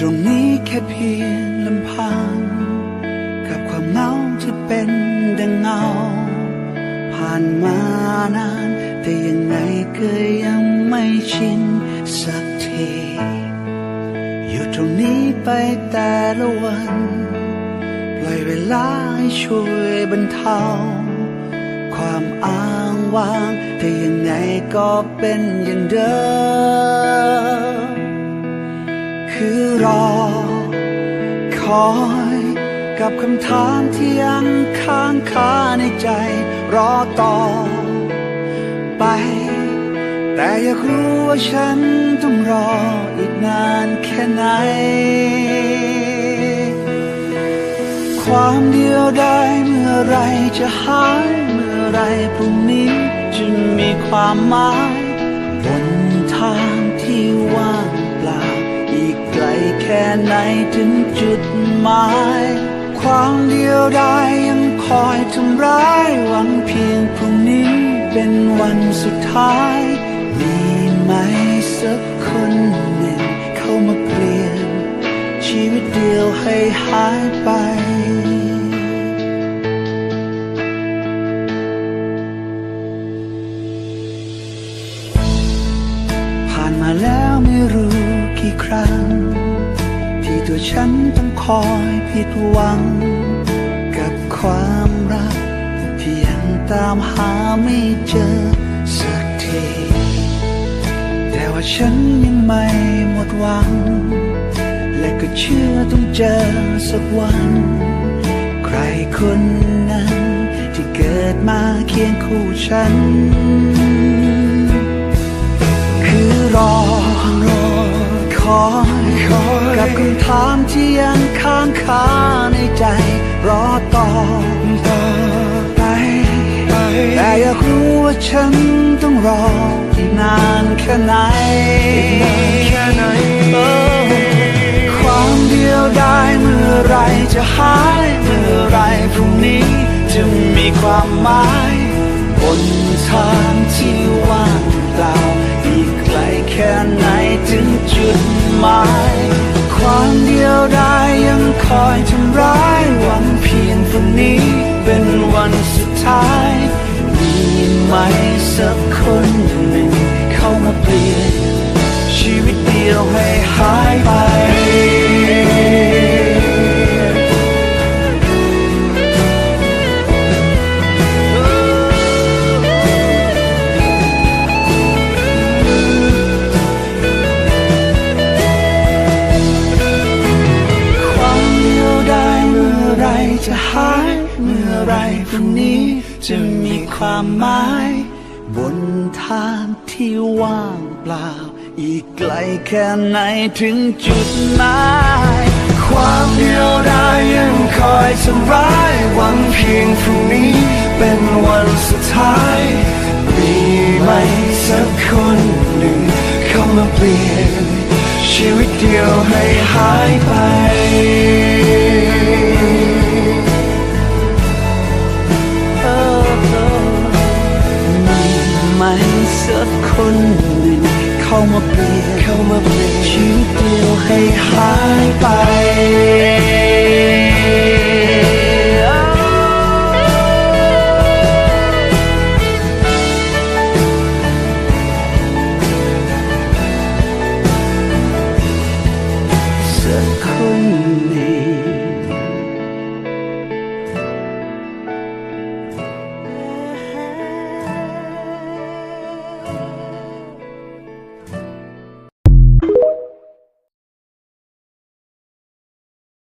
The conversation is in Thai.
ตรงนี้แค่เพียงลำพัง กับความเหงาที่เป็นดังเงา ผ่านมานาน แต่ยังไงก็ยังไม่ชินสักที อยู่ตรงนี้ไปแต่ละวัน ปล่อยเวลาให้ช่วยบรรเทา ความอ้างว้าง แต่ยังไงก็เป็นอย่างเดิม คือรอ คอยกับคำถามที่ยังค้างคาในใจ รอต่อไป แต่อยากรู้ว่าฉันต้องรออีกนานแค่ไหน ความเดียวดายเมื่อไรจะหายเมื่อไรพรุ่งนี้จะมีความหมายบนทางที่ว่าง แค่ไหนถึงจุดหมาย ความเดียวดายยังคอยทำร้ายหวังเพียงพรุ่งนี้เป็นวันสุดท้าย มีไหมสักคนหนึ่งเข้ามาเปลี่ยน ชีวิตเดียวให้หายไปผ่านมาแล้วไม่รู้กี่ครั้ง ที่ตัวฉันต้องคอยผิดหวัง กับความรักที่ยังตามหาไม่เจอสักที แต่ว่าฉันยังไม่หมดหวัง และก็เชื่อต้องเจอสักวัน ใครคนนั้นที่เกิดมาเคียงคู่ฉัน คือรอ อยคอยกับคำถามที่ยังค้างคาในใจ รอต่อต่อไปไป แต่อยากรู้ว่าฉันต้องรออีกนานแค่ไหนแค่ไหนความเดียวดายเมื่อไรจะหายเมื่อไรพรุ่งนี้ จะมีความหมายบนทางที่ว่างเปล่าอีกไกลแค่ไหนถึงจุด หมาย ความเดียวดายยังคอยทำร้ายหวังเพียงฝันนี้เป็นวันสุดท้ายมีไหมสักคนหนึ่งเข้ามาเปลี่ยนชีวิตเดียวให้ พรุ่งนี้จะมีความหมาย บนทางที่ว่างเปล่า อีกไกลแค่ไหนถึงจุดหมายความเดียวดายยังคอยทำร้ายหวังเพียงพรุ่งนี้เป็นวันสุดท้าย มีไหมสักคนหนึ่งเข้ามาเปลี่ยนชีวิตเดียวให้หายไป มาเปลี่ยนชีวิตเดียวให้หายไปสักคน